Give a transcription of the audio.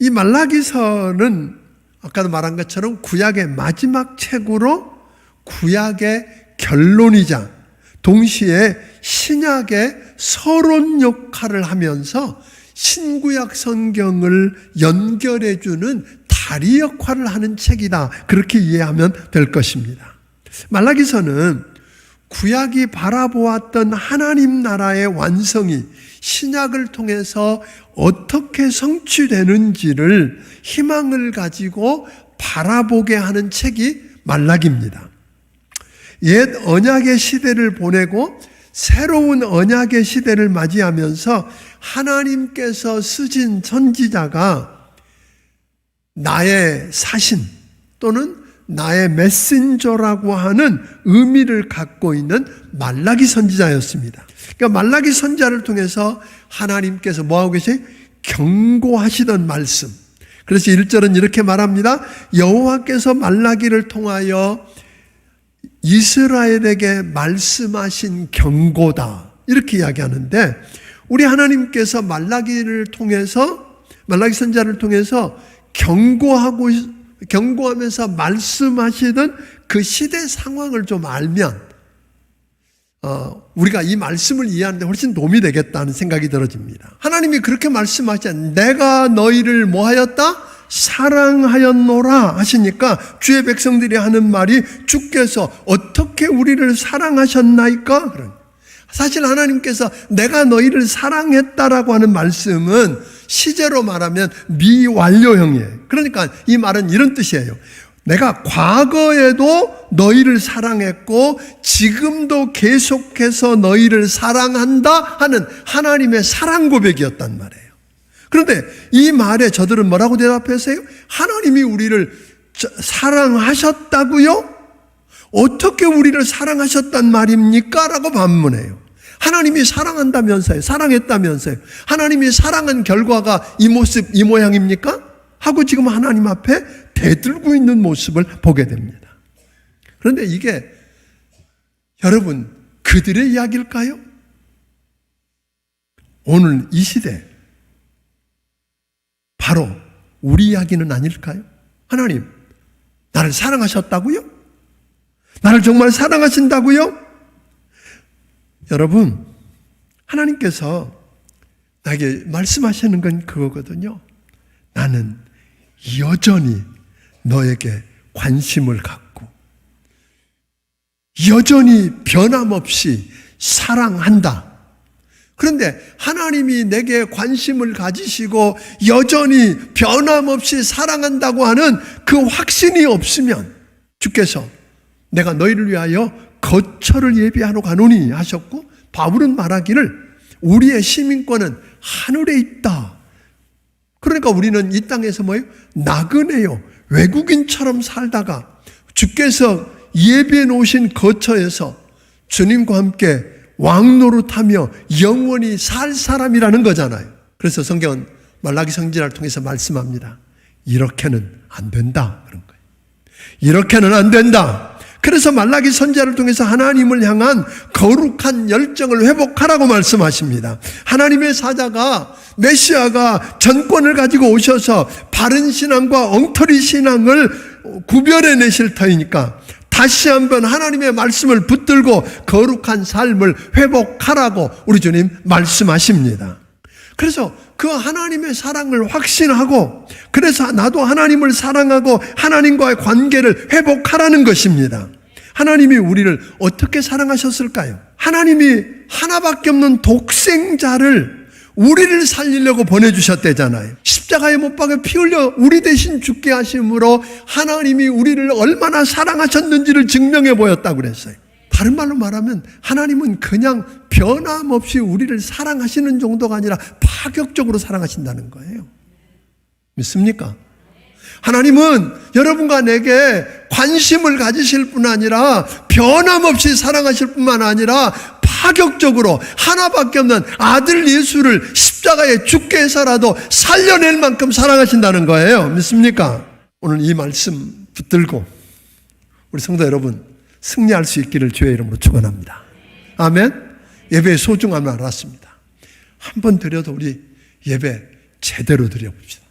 이 말라기서는 아까도 말한 것처럼 구약의 마지막 책으로 구약의 결론이자 동시에 신약의 서론 역할을 하면서 신구약 성경을 연결해 주는 다리 역할을 하는 책이다. 그렇게 이해하면 될 것입니다. 말라기서는 구약이 바라보았던 하나님 나라의 완성이 신약을 통해서 어떻게 성취되는지를 희망을 가지고 바라보게 하는 책이 말락입니다. 옛 언약의 시대를 보내고 새로운 언약의 시대를 맞이하면서 하나님께서 쓰신 선지자가 나의 사신 또는 나의 메신저라고 하는 의미를 갖고 있는 말라기 선지자였습니다. 그러니까 말라기 선지자를 통해서 하나님께서 뭐하고 계세요? 경고하시던 말씀. 그래서 1절은 이렇게 말합니다. 여호와께서 말라기를 통하여 이스라엘에게 말씀하신 경고다. 이렇게 이야기하는데 우리 하나님께서 말라기를 통해서 말라기 선자를 통해서 경고하고 경고하면서 말씀하시던 그 시대 상황을 좀 알면 어, 우리가 이 말씀을 이해하는데 훨씬 도움이 되겠다는 생각이 들어집니다. 하나님이 그렇게 말씀하시 내가 너희를 뭐하였다? 사랑하였노라 하시니까 주의 백성들이 하는 말이 주께서 어떻게 우리를 사랑하셨나이까? 사실 하나님께서 내가 너희를 사랑했다라고 하는 말씀은 시제로 말하면 미완료형이에요. 그러니까 이 말은 이런 뜻이에요. 내가 과거에도 너희를 사랑했고 지금도 계속해서 너희를 사랑한다 하는 하나님의 사랑 고백이었단 말이에요. 그런데 이 말에 저들은 뭐라고 대답했어요? 하나님이 우리를 사랑하셨다고요? 어떻게 우리를 사랑하셨단 말입니까? 라고 반문해요. 하나님이 사랑한다면서요. 사랑했다면서요. 하나님이 사랑한 결과가 이 모습, 이 모양입니까? 하고 지금 하나님 앞에 대들고 있는 모습을 보게 됩니다. 그런데 이게 여러분, 그들의 이야기일까요? 오늘 이 시대, 바로 우리 이야기는 아닐까요? 하나님, 나를 사랑하셨다고요? 나를 정말 사랑하신다고요? 여러분, 하나님께서 나에게 말씀하시는 건 그거거든요. 나는 여전히 너에게 관심을 갖고, 여전히 변함없이 사랑한다. 그런데 하나님이 내게 관심을 가지시고 여전히 변함없이 사랑한다고 하는 그 확신이 없으면 주께서 내가 너희를 위하여 거처를 예비하러 가노니 하셨고 바울은 말하기를 우리의 시민권은 하늘에 있다. 그러니까 우리는 이 땅에서 뭐예요? 나그네요. 외국인처럼 살다가 주께서 예비해 놓으신 거처에서 주님과 함께 왕노릇하며 영원히 살 사람이라는 거잖아요. 그래서 성경은 말라기 성진을 통해서 말씀합니다. 이렇게는 안 된다. 그런 거예요. 이렇게는 안 된다. 그래서 말라기 선자를 통해서 하나님을 향한 거룩한 열정을 회복하라고 말씀하십니다. 하나님의 사자가 메시아가 전권을 가지고 오셔서 바른 신앙과 엉터리 신앙을 구별해 내실 터이니까 다시 한번 하나님의 말씀을 붙들고 거룩한 삶을 회복하라고 우리 주님 말씀하십니다. 그래서 그 하나님의 사랑을 확신하고 그래서 나도 하나님을 사랑하고 하나님과의 관계를 회복하라는 것입니다. 하나님이 우리를 어떻게 사랑하셨을까요? 하나님이 하나밖에 없는 독생자를 우리를 살리려고 보내주셨대잖아요. 십자가에 못 박아 피 흘려 우리 대신 죽게 하심으로 하나님이 우리를 얼마나 사랑하셨는지를 증명해 보였다고 그랬어요. 다른 말로 말하면 하나님은 그냥 변함없이 우리를 사랑하시는 정도가 아니라 파격적으로 사랑하신다는 거예요. 믿습니까? 하나님은 여러분과 내게 관심을 가지실 뿐 아니라 변함없이 사랑하실 뿐만 아니라 파격적으로 하나밖에 없는 아들 예수를 십자가에 죽게 해서라도 살려낼 만큼 사랑하신다는 거예요. 믿습니까? 오늘 이 말씀 붙들고 우리 성도 여러분 승리할 수 있기를 주의 이름으로 축원합니다. 아멘. 예배의 소중함을 알았습니다. 한 번 드려도 우리 예배 제대로 드려봅시다.